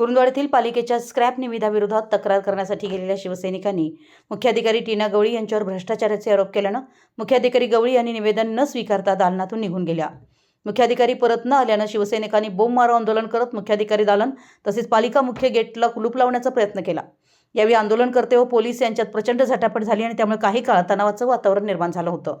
कुरुंदवाड पालिकेच्या स्क्रॅप निविदाविरोधात तक्रार करण्यासाठी गेलेल्या शिवसैनिकांनी मुख्याधिकारी टीना गवळी यांच्यावर भ्रष्टाचाराचे आरोप केल्यानं मुख्याधिकारी गवळी यांनी निवेदन न स्वीकारता दालनातून निघून गेल्या. मुख्याधिकारी परत न आल्यानं शिवसैनिकांनी बोंब मारो आंदोलन करत मुख्याधिकारी दालन तसेच पालिका मुख्य गेटला कुलूप लावण्याचा प्रयत्न केला. यावेळी आंदोलनकर्ते व पोलीस यांच्यात प्रचंड झटापट झाली आणि त्यामुळे काही काळ तणावाचं वातावरण निर्माण झालं होतं.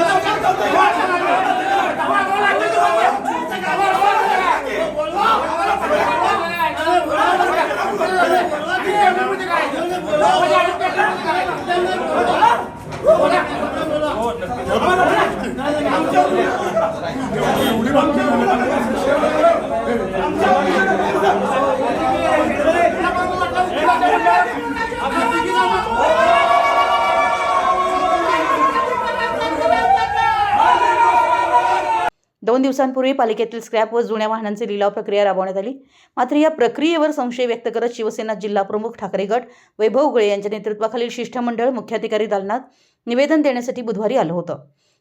दोन दिवसांपूर्वी पालिकेतील स्क्रॅप व जुन्या वाहनांचे लिलाव प्रक्रिया राबवण्यात आली. मात्र या प्रक्रियेवर संशय व्यक्त करत शिवसेना जिल्हा प्रमुख ठाकरे गट वैभव उगळे यांच्या नेतृत्वाखालील शिष्टमंडळ मुख्याधिकारी दालनात निवेदन देण्यासाठी बुधवारी आलं होतं.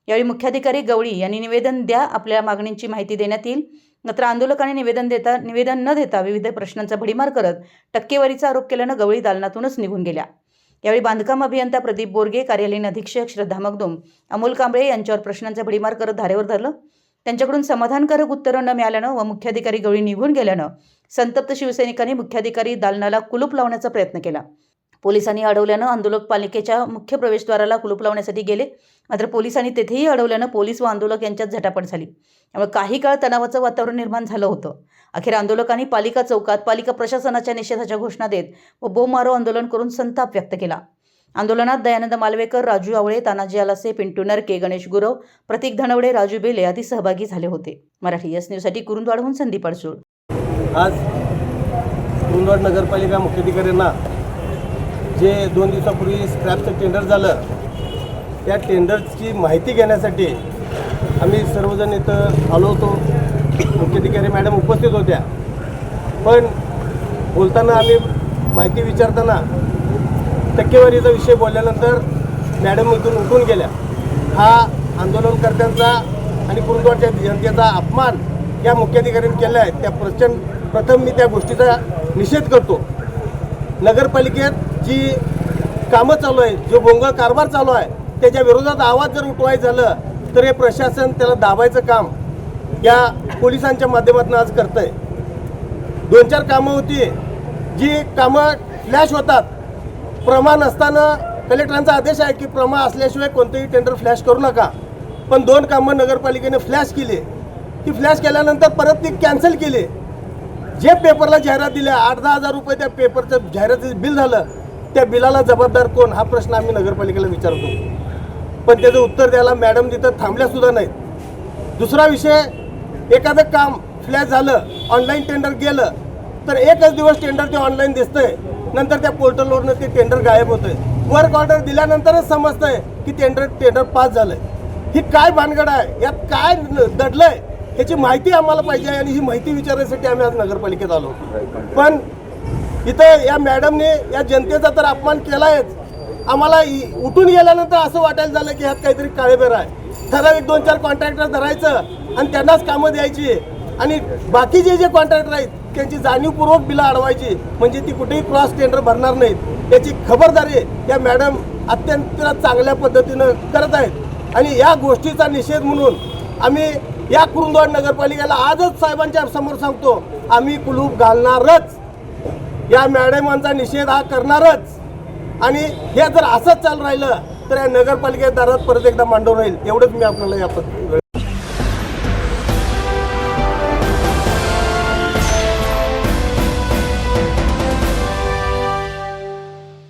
यावेळी मुख्याधिकारी गवळी यांनी निवेदन द्या आपल्या मागणींची माहिती देण्यात येईल. मात्र आंदोलकांनी निवेदन देता निवेदन न देता विविध प्रश्नांचा भडीमार करत टक्केवारीचा आरोप केल्यानं गवळी दालनातूनच निघून गेल्या. यावेळी बांधकाम अभियंता प्रदीप बोरगे कार्यालयीन अधीक्षक श्रद्धा मगदुम अमोल कांबळे यांच्यावर प्रश्नांचा भडीमार करत धारेवर धरलं. त्यांच्याकडून समाधानकारक उत्तरं न मिळाल्यानं व मुख्याधिकारी गवळी निघून गेल्यानं संतप्त शिवसैनिकांनी मुख्याधिकारी दालनाला कुलूप लावण्याचा प्रयत्न केला. पोलिसांनी अडवल्यानं आंदोलक पालिकेच्या मुख्य प्रवेशद्वाराला कुलूप लावण्यासाठी गेले. मात्र पोलिसांनी तेथेही अडवल्यानं पोलीस व आंदोलक यांच्यात झटापट झाली. त्यामुळे काही काळ तणावाचं वातावरण निर्माण झालं होतं. अखेर आंदोलकांनी पालिका चौकात पालिका प्रशासनाच्या निषेधाच्या घोषणा देत व बोमारो आंदोलन करून संताप व्यक्त केला. आंदोलनात दयानंद मालवेकर राजू आवळे तानाजी आलासे पिंटू नरके गणेश गुरव प्रतीक धनवडे राजू बेले आदी सहभागी झाले होते. मराठी एस न्यूजसाठी कुरुंदवाडहून संदीप अडसूळ. आज कुरुंदवाड नगरपालिका मुख्याधिकाऱ्यांना जे दोन दिवसापूर्वी स्क्रॅपचं टेंडर झालं त्या टेंडरची माहिती घेण्यासाठी आम्ही सर्वजण इथं आलो होतो. मुख्याधिकारी मॅडम उपस्थित होत्या. पण बोलताना आम्ही माहिती विचारताना टक्केवारीचा विषय बोलल्यानंतर मॅडम इथून उठून गेल्या. हा आंदोलनकर्त्यांचा आणि कुरुंदवाडच्या जनतेचा अपमान या मुख्याधिकाऱ्यांनी केला आहे. त्या प्रचंड प्रथम मी त्या गोष्टीचा निषेध करतो. नगरपालिकेत जी कामं चालू आहे जो भोंगळ कारभार चालू आहे त्याच्या विरोधात आवाज जर उठवायचं झालं तर हे प्रशासन त्याला दाबायचं काम या पोलिसांच्या माध्यमातून आज करतंय. दोन चार कामं होती जी कामं फ्लॅश होतात प्रमा नसताना कलेक्टरांचा आदेश आहे की प्रमा असल्याशिवाय कोणतंही टेंडर फ्लॅश करू नका. पण दोन कामं नगरपालिकेने फ्लॅश केले. ती फ्लॅश केल्यानंतर परत ती कॅन्सल केली. जे पेपरला जाहिरात दिल्या आठ दहा हजार रुपये त्या पेपरचं जाहिरातीचं बिल झालं त्या बिलाला जबाबदार कोण? हा प्रश्न आम्ही नगरपालिकेला विचारतो. पण त्याचं उत्तर द्यायला मॅडम तिथं थांबल्यासुद्धा नाहीत. दुसरा विषय एखादं काम फ्लॅश झालं ऑनलाईन टेंडर गेलं तर एकच दिवस टेंडर ते ऑनलाईन दिसतंय. नंतर त्या पोर्टलवरनं ते टेंडर गायब होतंय. वर्क ऑर्डर दिल्यानंतरच समजतंय की टेंडर टेंडर पास झालंय. ही काय भानगड आहे? यात काय दडलंय? ह्याची माहिती आम्हाला पाहिजे आणि ही माहिती विचारण्यासाठी आम्ही आज नगरपालिकेत आलो. पण इथं या मॅडमने या जनतेचा तर अपमान केलायच. आम्हाला उठून गेल्यानंतर असं वाटायला झालं की ह्यात काहीतरी काळेबेर आहे. ठराविक दोन चार कॉन्ट्रॅक्टर धरायचं आणि त्यांनाच कामं द्यायची. आणि बाकीचे जे कॉन्ट्रॅक्टर आहेत त्यांची जाणीवपूर्वक बिलं अडवायची म्हणजे ती कुठेही क्रॉस टेंडर भरणार नाहीत. याची खबरदारी या मॅडम अत्यंत चांगल्या पद्धतीनं करत आहेत. आणि या गोष्टीचा निषेध म्हणून आम्ही या कुरुंदवाड नगरपालिकेला आजच साहेबांच्या समोर सांगतो आम्ही कुलूप घालणारच. या मॅडमांचा निषेध हा करणारच. आणि हे जर असंच चालू राहिलं तर या नगरपालिकेत दारात परत एकदा मांडून राहील. एवढंच मी आपल्याला या पत्र